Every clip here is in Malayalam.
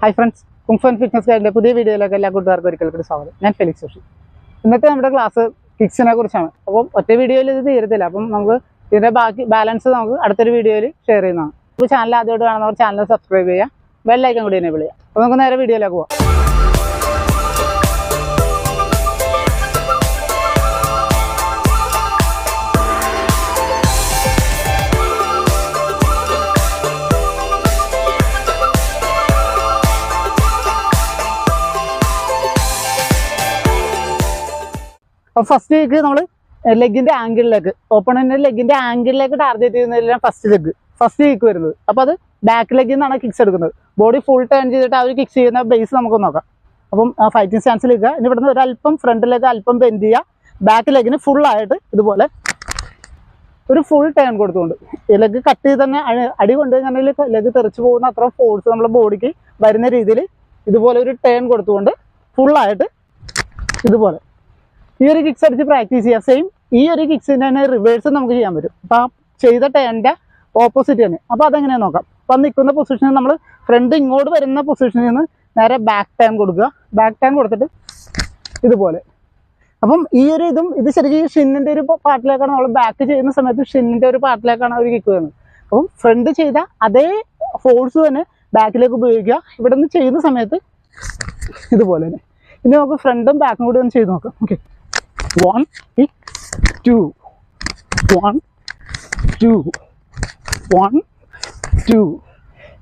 ഹായ് ഫ്രണ്ട്സ് കുംഫൻ ഫിറ്റ്നസ് ഗൈഡിന്റെ പുതിയ വീഡിയോയിലേക്ക് എല്ലാ കൂട്ടുകാർക്കും ഒരിക്കൽ കൂടി സ്വാഗതം. ഞാൻ ഫെലിക്സ് സുഷി ഇന്നത്തെ നമ്മുടെ ക്ലാസ് കിക്സിനെ കുറിച്ചാണ്. അപ്പോൾ ഒറ്റ വീഡിയോയിൽ ഇത് തീരത്തില്ല. അപ്പം നമുക്ക് ഇതിന്റെ ബാക്കി ബാലൻസ് നമുക്ക് അടുത്തൊരു വീഡിയോയിൽ ഷെയർ ചെയ്യുന്നതാണ്. അപ്പോൾ ചാനൽ ആദ്യമായിട്ട് കാണുന്നവർ ചാനൽ സബ്സ്ക്രൈബ് ചെയ്യുക. ബെല്ലൈക്കൻ കൂടി എനേബിൾ ചെയ്യുക. അപ്പോൾ നമുക്ക് നേരെ വീഡിയോയിലേക്ക് പോകാം അപ്പോൾ ഫസ്റ്റ് വീക്ക് നമ്മൾ ലെഗിന്റെ ആംഗിളിലേക്ക് ഓപ്പണന്റ് ലെഗിന്റെ ആംഗിളിലേക്ക് ടാർഗറ്റ് ചെയ്യുന്നതിലാണ് ഫസ്റ്റ് ലെഗ് ഫസ്റ്റ് വീക്ക് വരുന്നത്. അപ്പോൾ അത് ബാക്ക് ലെഗിൽ നിന്നാണ് കിക്സ് എടുക്കുന്നത്. ബോഡി ഫുൾ ടേൺ ചെയ്തിട്ട് ആ ഒരു കിക്സ് ചെയ്യുന്ന ബേസ് നമുക്ക് നോക്കാം. അപ്പം ഫൈറ്റിംഗ് സ്റ്റാൻസിൽ നിൽക്കുക ഇനി ഇവിടുന്ന് ഒരല്പം ഫ്രണ്ടിലേക്ക് അല്പം ബെൻഡ് ചെയ്യുക. ബാക്ക് ലെഗിന് ആയിട്ട് ഇതുപോലെ ഒരു ഫുൾ ടേൺ കൊടുത്തുകൊണ്ട്. ലെഗ് കട്ട് ചെയ്ത് തന്നെ അടി- അടി കൊണ്ട് കഴിഞ്ഞാൽ ലെഗ് തെറിച്ച് പോകുന്ന അത്ര ഫോഴ്സ് നമ്മുടെ ബോഡിക്ക് വരുന്ന രീതിയിൽ ഇതുപോലെ ഒരു ടേൺ കൊടുത്തുകൊണ്ട് ഫുള്ളായിട്ട് ഇതുപോലെ. ഈ ഒരു കിക്സ് അടിച്ച് പ്രാക്ടീസ് ചെയ്യാം. സെയിം ഈ ഒരു കിക്സിന് തന്നെ റിവേഴ്സ് നമുക്ക് ചെയ്യാൻ പറ്റും. അപ്പം ആ ചെയ്ത ടേണിന്റെ ഓപ്പോസിറ്റ് തന്നെ. അപ്പോൾ അതെങ്ങനെയാണ് നോക്കാം? അപ്പം നിൽക്കുന്ന പൊസിഷനിൽ നമ്മൾ ഫ്രണ്ട് ഇങ്ങോട്ട് വരുന്ന പൊസിഷനിൽ നിന്ന് നേരെ ബാക്ക് ടൈം കൊടുക്കുക. ബാക്ക് ടൈം കൊടുത്തിട്ട് ഇതുപോലെ. അപ്പം ഈ ഒരു ഇതും ഇത് ശരിക്കും ഷിന്നിന്റെ ഒരു പാർട്ടിലേക്കാണ് നമ്മൾ ബാക്ക് ചെയ്യുന്ന സമയത്ത് ഷിന്നിന്റെ ഒരു പാർട്ടിലേക്കാണ് അവർ കിക്ക് വരുന്നത്. അപ്പം ഫ്രണ്ട് ചെയ്ത അതേ ഫോഴ്സ് തന്നെ ബാക്കിലേക്ക് ഉപയോഗിക്കുക. ഇവിടെ നിന്ന് ചെയ്യുന്ന സമയത്ത് ഇതുപോലെ തന്നെ. ഇനി നമുക്ക് ഫ്രണ്ടും ബാക്കും കൂടി ഒന്ന് ചെയ്ത് നോക്കാം. Okay one two one two one two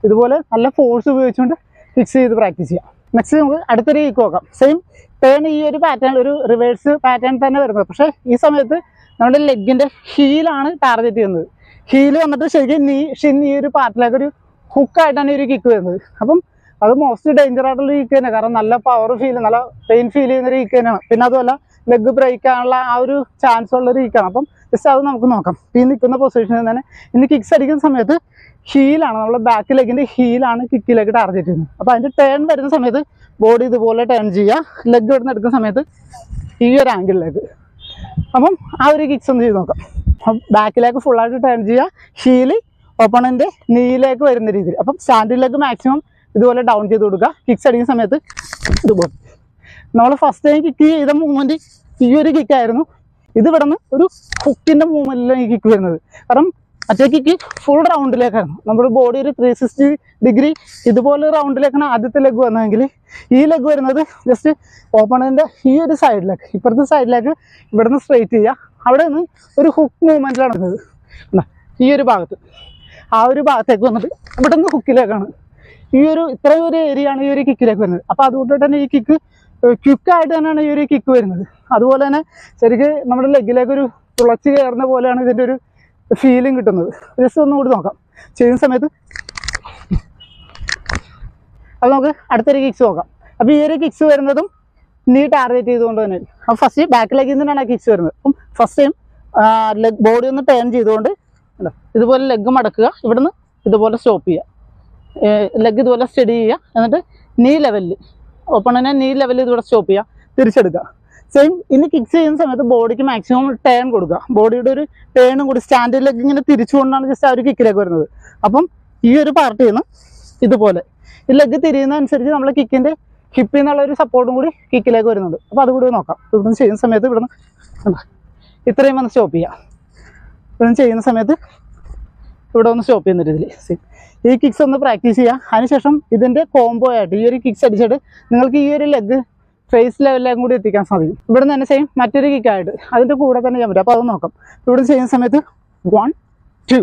ഇതുപോലെ നല്ല ഫോഴ്സ് ഉപയോഗിച്ചുകൊണ്ട് ഫിക്സ് ചെയ്ത് പ്രാക്ടീസ് ചെയ്യാം. നെക്സ്റ്റ് നമുക്ക് അടുത്തൊരു ഈക്ക് നോക്കാം. സെയിം ടേൺ ഈ ഒരു പാറ്റേൺ ഒരു റിവേഴ്സ് പാറ്റേൺ തന്നെ വരുന്നത്. പക്ഷേ ഈ സമയത്ത് നമ്മുടെ ലെഗിന്റെ ഹീലാണ് ടാർഗറ്റ് ചെയ്യുന്നത്. ഹീൽ വന്നിട്ട് ശരിക്കും നീ ഷിൻ ഈ ഒരു പാർട്ടിലേക്ക് ഒരു ഹുക്കായിട്ടാണ് ഈ ഒരു കിക്ക് വരുന്നത്. അപ്പം അത് മോസ്റ്റ് ഡേഞ്ചർ ആയിട്ടുള്ള കിക്ക് തന്നെ. കാരണം നല്ല പവർ ഫീൽ നല്ല പെയിൻ ഫീൽ ചെയ്യുന്ന ഒരു കിക്ക് തന്നെയാണ്. പിന്നെ അതുമല്ല ലെഗ് ബ്രേക്ക് ആണുള്ള ആ ഒരു ചാൻസ് ഉള്ള ഒരു കിക്കാണ് അപ്പം ജസ്റ്റ് അത് നമുക്ക് നോക്കാം. ഈ നിൽക്കുന്ന പൊസിഷനിൽ തന്നെ ഇനി കിക്സ് അടിക്കുന്ന സമയത്ത് ഹീലാണ് നമ്മുടെ ബാക്ക് ലെഗിന്റെ ഹീലാണ് കിക്കിലേക്ക് ടാർഗറ്റ് ചെയ്യുന്നത്. അപ്പോൾ അതിന്റെ ടേൺ വരുന്ന സമയത്ത് ബോഡി ഇതുപോലെ ടേൺ ചെയ്യുക. ലെഗ് ഇവിടുന്ന് എടുക്കുന്ന സമയത്ത് ഈ ഒരു ആംഗിളിലേക്ക് അപ്പം ആ ഒരു കിക്സ് ഒന്ന് ചെയ്ത് നോക്കാം. ബാക്കിലേക്ക് ഫുള്ളായിട്ട് ടേൺ ചെയ്യുക. ഹീൽ ഓപ്പണന്റെ നീയിലേക്ക് വരുന്ന രീതിയിൽ. അപ്പം സ്റ്റാൻഡിലേക്ക് മാക്സിമം ഇതുപോലെ ഡൗൺ ചെയ്ത് കൊടുക്കുക. കിക്സ് അടിക്കുന്ന സമയത്ത് ഇതുപോലെ. നമ്മൾ ഫസ്റ്റ് ടൈം കിക്ക് ചെയ്ത മൂവ്മെന്റ് ഈ ഒരു കിക്കായിരുന്നു ഇത് ഇവിടെ നിന്ന് ഒരു ഹുക്കിന്റെ മൂവ്മെന്റിലാണ് ഈ കിക്ക് വരുന്നത്. കാരണം മറ്റേ കിക്ക് ഫുൾ റൗണ്ടിലേക്കായിരുന്നു നമ്മുടെ ബോഡി ഒരു ത്രീ സിക്സ്റ്റി ഡിഗ്രി ഇതുപോലെ റൗണ്ടിലേക്കാണ് ആദ്യത്തെ ലെഗ് വന്നതെങ്കിൽ ഈ ലെഗ് വരുന്നത് ജസ്റ്റ് ഓപ്പണറിന്റെ ഈ ഒരു സൈഡിലേക്ക് ഇപ്പുറത്തെ സൈഡിലേക്ക് ഇവിടെ നിന്ന് സ്ട്രൈറ്റ് ചെയ്യുക അവിടെ നിന്ന് ഒരു ഹുക്ക് മൂവ്മെന്റിലാണ്? ഈ ഒരു ഭാഗത്ത്. ആ ഒരു ഭാഗത്തേക്ക് വന്നിട്ട് ഇവിടെ നിന്ന് ഹുക്കിലേക്കാണ് ഈ ഒരു ഇത്രയും ഒരു ഏരിയ ആണ് ഈ ഒരു കിക്കിലേക്ക് വരുന്നത്. അപ്പോൾ അതുകൊണ്ട് തന്നെ ഈ കിക്ക് ക്വിക്കായിട്ട് തന്നെയാണ് ഈ ഒരു കിക്ക് വരുന്നത്. അതുപോലെ തന്നെ ശരിക്ക് നമ്മുടെ ലെഗിലേക്ക് ഒരു തുളച്ച് കയറുന്ന പോലെയാണ് ഇതിന്റെ ഒരു ഫീലിംഗ് കിട്ടുന്നത്. ജസ്റ്റ് ഒന്നും കൂടി നോക്കാം. ചെയ്യുന്ന സമയത്ത് അത് നമുക്ക് അടുത്തൊരു കിക്സ് നോക്കാം. അപ്പോൾ ഈ ഒരു കിക്സ് വരുന്നതും നീ ടാർഗറ്റ് ചെയ്തുകൊണ്ട് തന്നെ. അപ്പോൾ ഫസ്റ്റ് ബാക്കിലേക്ക് തന്നെയാണ് ആ കിക്സ് വരുന്നത്. അപ്പം ഫസ്റ്റ് ടൈം ലെഗ് ബോഡി ഒന്ന് ടേൺ ചെയ്തുകൊണ്ട് കണ്ടോ? ഇതുപോലെ ലെഗ് മടക്കുക. ഇവിടുന്ന് ഇതുപോലെ സ്റ്റോപ്പ് ചെയ്യുക. ലെഗ് ഇതുപോലെ സ്റ്റഡി ചെയ്യുക. എന്നിട്ട് നീ ലെവലിൽ ഓപ്പണിനെ നീ ലെവലിൽ ഇതുപോലെ സ്റ്റോപ്പ് ചെയ്യുക. തിരിച്ചെടുക്കുക. സെയിം ഇനി കിക്സ് ചെയ്യുന്ന സമയത്ത് ബോഡിക്ക് മാക്സിമം ടേൺ കൊടുക്കുക. ബോഡിയുടെ ഒരു ടേണും കൂടി സ്റ്റാൻഡിലേക്ക് ഇങ്ങനെ തിരിച്ചുകൊണ്ടാണ് ജസ്റ്റ് ആ ഒരു കിക്കിലേക്ക് വരുന്നത്. അപ്പം ഈ ഒരു പാർട്ടിയിൽ നിന്ന് ഇതുപോലെ. ഈ ലെഗ് തിരിയുന്ന അനുസരിച്ച് നമ്മൾ കിക്കിന്റെ ഹിപ്പിൽ നിന്നുള്ള ഒരു സപ്പോർട്ടും കൂടി കിക്കിലേക്ക് വരുന്നുണ്ട്. അപ്പോൾ അതുകൂടി നോക്കാം. ഇവിടുന്ന് ചെയ്യുന്ന സമയത്ത് ഇവിടുന്ന്? ഇത്രയും വന്ന് സ്റ്റോപ്പ് ചെയ്യാം ഇവിടുന്ന് ചെയ്യുന്ന സമയത്ത് ഇവിടെ ഒന്ന് സ്റ്റോപ്പ് ചെയ്യുന്ന രീതിയിൽ സെയിം ഈ കിക്സ് ഒന്ന് പ്രാക്ടീസ് ചെയ്യുക അതിനുശേഷം ഇതിന്റെ കോംബോ ആയിട്ട് ഈ ഒരു കിക്സ് അടിച്ചിട്ട് നിങ്ങൾക്ക് ഈ ഒരു ലെഗ് ഫേസ് ലെവലിലേക്കും കൂടി എത്തിക്കാൻ സാധിക്കും. ഇവിടെ നിന്ന് തന്നെ സെയിം മറ്റൊരു കിക്കായിട്ട് അതിന്റെ കൂടെ തന്നെ ചെയ്യാൻ പറ്റും. അപ്പോൾ അത് നോക്കാം. ഇവിടെ ചെയ്യുന്ന സമയത്ത് വൺ ടു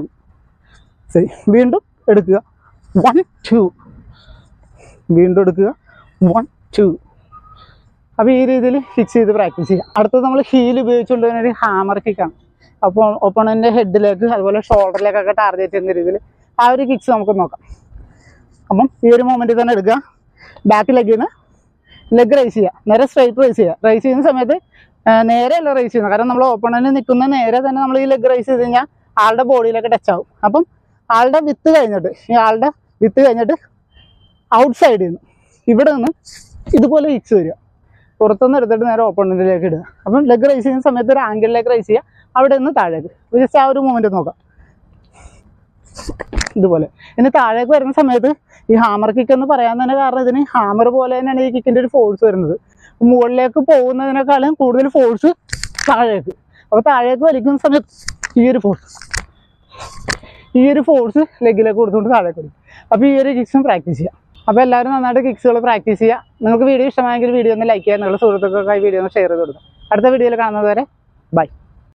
ശരി വീണ്ടും എടുക്കുക. വൺ ടു വീണ്ടും എടുക്കുക. വൺ ടു അപ്പോൾ ഈ രീതിയിൽ ഫിക്സ് ചെയ്ത് പ്രാക്ടീസ് ചെയ്യാം. അടുത്തത് നമ്മൾ ഹീൽ ഉപയോഗിച്ചുകൊണ്ട് തന്നെ ഒരു ഹാമർ കിക്കാണ് അപ്പോൾ ഒപ്പണന്റെ ഹെഡിലേക്ക് അതുപോലെ ഷോൾഡറിലേക്കൊക്കെ ടാർഗറ്റ് ചെയ്യുന്ന രീതിയിൽ ആ ഒരു കിക്സ് നമുക്ക് നോക്കാം. അപ്പം ഈ ഒരു മൊമെന്റിൽ തന്നെ എടുക്കുക. ബാക്ക് ലെഗിൽ നിന്ന് ലെഗ് റൈസ് ചെയ്യുക. നേരെ സ്ട്രൈറ്റ് റൈസ് ചെയ്യുക. റൈസ് ചെയ്യുന്ന സമയത്ത് നേരെയല്ല റൈസ് ചെയ്യുന്നത്. കാരണം നമ്മൾ ഓപ്പണന് നിൽക്കുന്ന നേരെ തന്നെ നമ്മൾ ഈ ലെഗ് റൈസ് ചെയ്ത് കഴിഞ്ഞാൽ ആളുടെ ബോഡിയിലൊക്കെ ടച്ച് ആവും. അപ്പം ആളുടെ വിത്ത് കഴിഞ്ഞിട്ട് ഈ ആളുടെ വിത്ത് കഴിഞ്ഞിട്ട് ഔട്ട് സൈഡിൽ നിന്ന് ഇവിടെ നിന്ന് ഇതുപോലെ കിക്സ് വരിക. പുറത്തുനിന്ന് എടുത്തിട്ട് നേരെ ഓപ്പണന്റിലേക്ക് ഇടുക. അപ്പം ലെഗ് റൈസ് ചെയ്യുന്ന സമയത്ത് ഒരു ആംഗിളിലേക്ക് റൈസ് ചെയ്യുക. അവിടെ നിന്ന് താഴേക്ക്. ജസ്റ്റ് ആ ഒരു മൂമെന്റ് നോക്കാം. ഇതുപോലെ. ഇനി താഴേക്ക് വരുന്ന സമയത്ത് ഈ ഹാമർ കിക്ക് എന്ന് പറയാൻ തന്നെ കാരണം ഇതിന് ഹാമർ പോലെ തന്നെയാണ് ഈ കിക്കിന്റെ ഒരു ഫോഴ്സ് വരുന്നത്. മുകളിലേക്ക് പോകുന്നതിനേക്കാളും കൂടുതൽ ഫോഴ്സ് താഴേക്ക്. അപ്പോൾ താഴേക്ക് വലിക്കുന്ന സമയത്ത് ഈ ഒരു ഫോഴ്സ് ഈ ഒരു ഫോഴ്സ് ലെഗിലേക്ക് കൊടുത്തുകൊണ്ട് താഴേക്ക് വരും അപ്പോൾ ഈ ഒരു കിക്സും പ്രാക്ടീസ് ചെയ്യാം. അപ്പോൾ എല്ലാവരും നന്നായിട്ട് കിക്സുകൾ പ്രാക്ടീസ് ചെയ്യുക. നിങ്ങൾക്ക് വീഡിയോ ഇഷ്ടമായെങ്കിൽ വീഡിയോ ഒന്ന് ലൈക്ക് ചെയ്യുക. നിങ്ങളുടെ സുഹൃത്തുക്കൾക്കായി വീഡിയോ ഒന്ന് ഷെയർ ചെയ്ത് കൊടുക്കുക. അടുത്ത വീഡിയോയിൽ കാണുന്നത് വരെ ബൈ